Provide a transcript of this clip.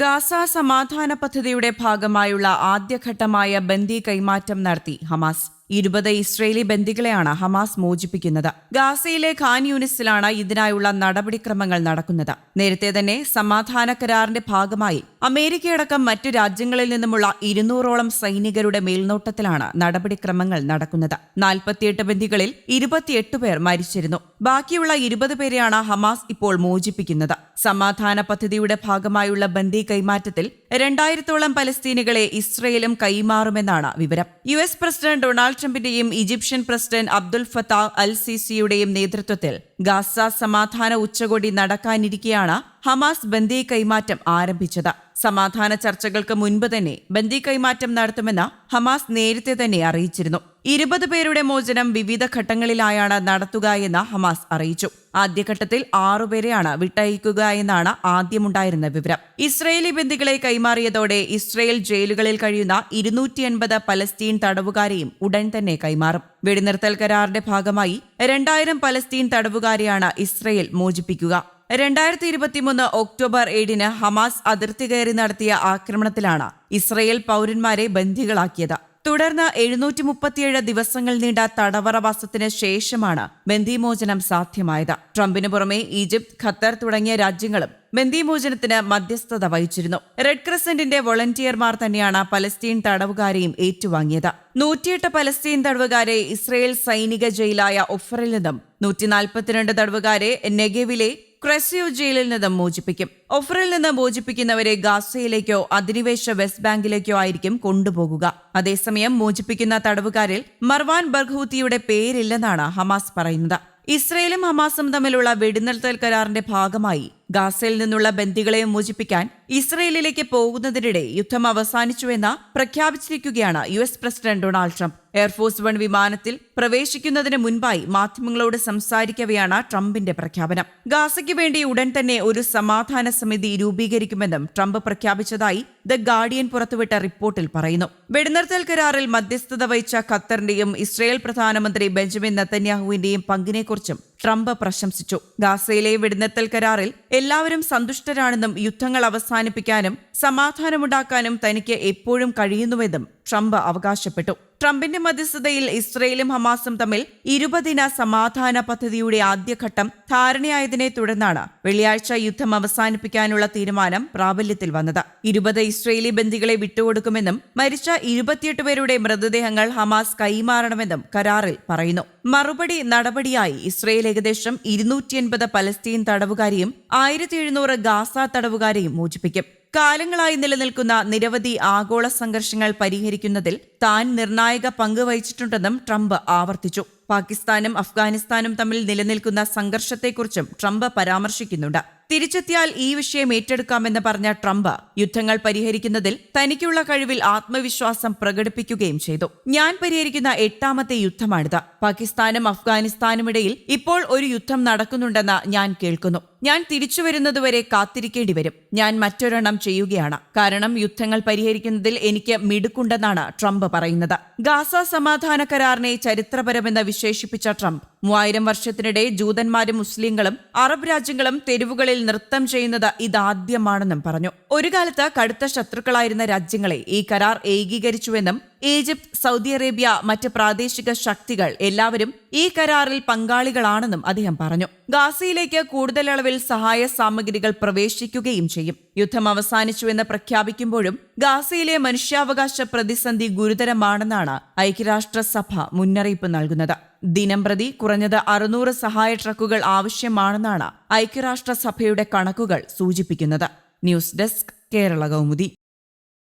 Gaza സമാധാന പദ്ധതിയുടെ ഭാഗമായുള്ള ആദ്യഘട്ടമായ ബന്ദി കൈമാറ്റം നടത്തി ഹമാസ്. ഇരുപത് ഇസ്രയേലി ബന്ദികളെയാണ് ഹമാസ് മോചിപ്പിക്കുന്നത്. ഗാസയിലെ ഖാൻ യൂണിസിലാണ് ഇതിനായുള്ള നടപടിക്രമങ്ങൾ നടക്കുന്നത്. നേരത്തെ തന്നെ സമാധാന കരാറിന്റെ ഭാഗമായി അമേരിക്കയടക്കം മറ്റു രാജ്യങ്ങളിൽ നിന്നുമുള്ള ഇരുന്നൂറോളം സൈനികരുടെ മേൽനോട്ടത്തിലാണ് നടപടിക്രമങ്ങൾ നടക്കുന്നത്. നാൽപ്പത്തിയെട്ട് ബന്ദികളിൽ ഇരുപത്തിയെട്ട് പേർ മരിച്ചിരുന്നു. ബാക്കിയുള്ള ഇരുപത് പേരെയാണ് ഹമാസ് ഇപ്പോൾ മോചിപ്പിക്കുന്നത്. സമാധാന പദ്ധതിയുടെ ഭാഗമായുള്ള ബന്ദി കൈമാറ്റത്തിൽ രണ്ടായിരത്തോളം പലസ്തീനികളെ ഇസ്രയേലും കൈമാറുമെന്നാണ് വിവരം. U S president Donald ട്രംപിന്റെയും Egyptian president Abdul Fattah al സിസിയുടെയും നേതൃത്വത്തിൽ ഗാസ സമാധാന ഉച്ചകോടി നടക്കാനിരിക്കെയാണ് ഹമാസ് ബന്ദി കൈമാറ്റം ആരംഭിച്ചത്. സമാധാന ചർച്ചകൾക്ക് മുൻപ് തന്നെ ബന്ദി കൈമാറ്റം നടത്തുമെന്ന് ഹമാസ് നേരത്തെ തന്നെ അറിയിച്ചിരുന്നു. ഇരുപത് പേരുടെ മോചനം വിവിധ ഘട്ടങ്ങളിലായാണ് നടത്തുക എന്ന് ഹമാസ് അറിയിച്ചു. ആദ്യഘട്ടത്തിൽ ആറുപേരെയാണ് വിട്ടയക്കുക എന്നാണ് ആദ്യമുണ്ടായിരുന്ന വിവരം. ഇസ്രയേലി ബന്ദികളെ കൈമാറിയതോടെ ഇസ്രയേൽ ജയിലുകളിൽ കഴിയുന്ന ഇരുന്നൂറ്റി എൺപത് പലസ്തീൻ തടവുകാരെയും ഉടൻ തന്നെ കൈമാറും. വെടിനിർത്തൽ കരാറിന്റെ ഭാഗമായി രണ്ടായിരം പലസ്തീൻ തടവുകാരെയാണ് ഇസ്രയേൽ മോചിപ്പിക്കുക. രണ്ടായിരത്തി ഇരുപത്തിമൂന്ന് ഒക്ടോബർ ഏഴിന് ഹമാസ് അതിർത്തി കയറി നടത്തിയ ആക്രമണത്തിലാണ് ഇസ്രയേൽ പൗരന്മാരെ ബന്ദികളാക്കിയത്. തുടർന്ന് എഴുന്നൂറ്റി മുപ്പത്തിയേഴ് ദിവസങ്ങൾ നീണ്ട തടവറവാസത്തിന് ശേഷമാണ് ബന്ദിമോചനം സാധ്യമായത്. ട്രംപിന് പുറമെ ഈജിപ്ത് ഖത്തർ തുടങ്ങിയ രാജ്യങ്ങളും ബന്ദിമോചനത്തിന് മധ്യസ്ഥത വഹിച്ചിരുന്നു. റെഡ് ക്രസന്റിന്റെ വോളണ്ടിയർമാർ തന്നെയാണ് പലസ്തീൻ തടവുകാരെയും ഏറ്റുവാങ്ങിയത്. നൂറ്റിയെട്ട് പലസ്തീൻ തടവുകാരെ ഇസ്രയേൽ സൈനിക ജയിലായ ഒഫറിൽ നിന്നും നൂറ്റി നാൽപ്പത്തിരണ്ട് തടവുകാരെ നെഗവിലെ ക്രെസിയോ ജയിലിൽ നിന്ന് മോചിപ്പിക്കും. ഒഫറിൽ നിന്ന് മോചിപ്പിക്കുന്നവരെ ഗാസയിലേക്കോ അധിനിവേശ വെസ്റ്റ് ബാങ്കിലേക്കോ ആയിരിക്കും കൊണ്ടുപോകുക. അതേസമയം മോചിപ്പിക്കുന്ന തടവുകാരിൽ മർവാൻ ബർഹൂത്തിയുടെ പേരില്ലെന്നാണ് ഹമാസ് പറയുന്നത്. ഇസ്രയേലും ഹമാസും തമ്മിലുള്ള വെടിനിർത്തൽ കരാറിന്റെ ഭാഗമായി ഗാസയിൽ നിന്നുള്ള ബന്ദികളെ മോചിപ്പിക്കാൻ ഇസ്രയേലിലേക്ക് പോകുന്നതിനിടെ യുദ്ധം അവസാനിച്ചുവെന്ന് പ്രഖ്യാപിച്ചിരിക്കുകയാണ് U S president Donald Trump. Air Force one വിമാനത്തിൽ പ്രവേശിക്കുന്നതിന് മുൻപായി മാധ്യമങ്ങളോട് സംസാരിക്കവെയാണ് ട്രംപിന്റെ പ്രഖ്യാപനം. ഗാസയ്ക്ക് വേണ്ടി ഉടൻ തന്നെ ഒരു സമാധാന സമിതി രൂപീകരിക്കുമെന്നും ട്രംപ് പ്രഖ്യാപിച്ചതായി ദ ഗാർഡിയൻ പുറത്തുവിട്ട റിപ്പോർട്ടിൽ പറയുന്നു. വെടിനിർത്തൽ കരാറിൽ മധ്യസ്ഥത വഹിച്ച ഖത്തറിന്റെയും ഇസ്രയേൽ പ്രധാനമന്ത്രി ബെഞ്ചമിൻ നത്തന്യാഹുവിന്റെയും പങ്കിനെക്കുറിച്ചും ട്രംപ് പ്രശംസിച്ചു. ഗാസയിലെ വെടിനിർത്തൽ കരാറിൽ എല്ലാവരും സന്തുഷ്ടരാണെന്നും യുദ്ധങ്ങൾ അവസാനിപ്പിക്കാനും സമാധാനമുണ്ടാക്കാനും തനിക്ക് എപ്പോഴും കഴിയുന്നുവെന്നും ട്രംപ് അവകാശപ്പെട്ടു. ട്രംപിന്റെ മധ്യസ്ഥതയിൽ ഇസ്രയേലും ഹമാസും തമ്മിൽ ഇരുപതിന സമാധാന പദ്ധതിയുടെ ആദ്യഘട്ടം ധാരണയായതിനെ തുടർന്നാണ് വെള്ളിയാഴ്ച യുദ്ധം അവസാനിപ്പിക്കാനുള്ള തീരുമാനം പ്രാബല്യത്തിൽ വന്നത്. ഇരുപത് ഇസ്രയേലി ബന്ദികളെ വിട്ടുകൊടുക്കുമെന്നും മരിച്ച ഇരുപത്തിയെട്ട് പേരുടെ മൃതദേഹങ്ങൾ ഹമാസ് കൈമാറണമെന്നും കരാറിൽ പറയുന്നു. മറുപടി നടപടിയായി ഇസ്രയേൽ ഏകദേശം ഇരുന്നൂറ്റി പലസ്തീൻ തടവുകാരെയും ആയിരത്തി ഗാസ തടവുകാരെയും മോചിപ്പിക്കും. കാലങ്ങളായി നിലനിൽക്കുന്ന നിരവധി ആഗോള സംഘർഷങ്ങൾ പരിഹരിക്കുന്നതിൽ താൻ നിർണായക പങ്ക് വഹിച്ചിട്ടുണ്ടെന്നും ട്രംപ് ആവർത്തിച്ചു. പാകിസ്ഥാനും അഫ്ഗാനിസ്ഥാനും തമ്മിൽ നിലനിൽക്കുന്ന സംഘർഷത്തെക്കുറിച്ചും ട്രംപ് പരാമർശിക്കുന്നുണ്ട്. തിരിച്ചെത്തിയാൽ ഈ വിഷയം ഏറ്റെടുക്കാമെന്ന് പറഞ്ഞ ട്രംപ് യുദ്ധങ്ങൾ പരിഹരിക്കുന്നതിൽ തനിക്കുള്ള കഴിവിൽ ആത്മവിശ്വാസം പ്രകടിപ്പിക്കുകയും ചെയ്തു. ഞാൻ പരിഹരിക്കുന്ന എട്ടാമത്തെ യുദ്ധമാണിത്. പാകിസ്ഥാനും അഫ്ഗാനിസ്ഥാനുമിടയിൽ ഇപ്പോൾ ഒരു യുദ്ധം നടക്കുന്നുണ്ടെന്ന് ഞാൻ കേൾക്കുന്നു. ഞാൻ തിരിച്ചു വരുന്നതുവരെ കാത്തിരിക്കേണ്ടി വരും. ഞാൻ മറ്റൊരെണ്ണം ചെയ്യുകയാണ്. കാരണം യുദ്ധങ്ങൾ പരിഹരിക്കുന്നതിൽ എനിക്ക് മിടുക്കുണ്ടെന്നാണ് ട്രംപ് പറയുന്നത്. ഗാസ സമാധാന കരാറിനെ ചരിത്രപരമെന്ന് വിശേഷിപ്പിച്ച ട്രംപ് മൂവായിരം വർഷത്തിനിടെ ജൂതന്മാരും മുസ്ലിങ്ങളും അറബ് രാജ്യങ്ങളും തെരുവുകളിൽ നൃത്തം ചെയ്യുന്നത് ഇതാദ്യമാണെന്നും പറഞ്ഞു. ഒരു കാലത്ത് കടുത്ത ശത്രുക്കളായിരുന്ന രാജ്യങ്ങളെ ഈ കരാർ ഏകീകരിച്ചുവെന്നും ഈജിപ്ത് സൗദി അറേബ്യ മറ്റ് പ്രാദേശിക ശക്തികൾ എല്ലാവരും ഈ കരാറിൽ പങ്കാളികളാണെന്നും അദ്ദേഹം പറഞ്ഞു. ഗാസയിലേക്ക് കൂടുതൽ അളവിൽ സഹായ സാമഗ്രികൾ പ്രവേശിക്കുകയും ചെയ്യും. യുദ്ധം അവസാനിച്ചുവെന്ന് പ്രഖ്യാപിക്കുമ്പോഴും ഗാസയിലെ മനുഷ്യാവകാശ പ്രതിസന്ധി ഗുരുതരമാണെന്നാണ് ഐക്യരാഷ്ട്രസഭ മുന്നറിയിപ്പ് നൽകുന്നത്. ദിനംപ്രതി കുറഞ്ഞത് അറുന്നൂറ് സഹായ ട്രക്കുകൾ ആവശ്യമാണെന്നാണ് ഐക്യരാഷ്ട്രസഭയുടെ കണക്കുകൾ സൂചിപ്പിക്കുന്നത്. News desk Kerala Kaumudi.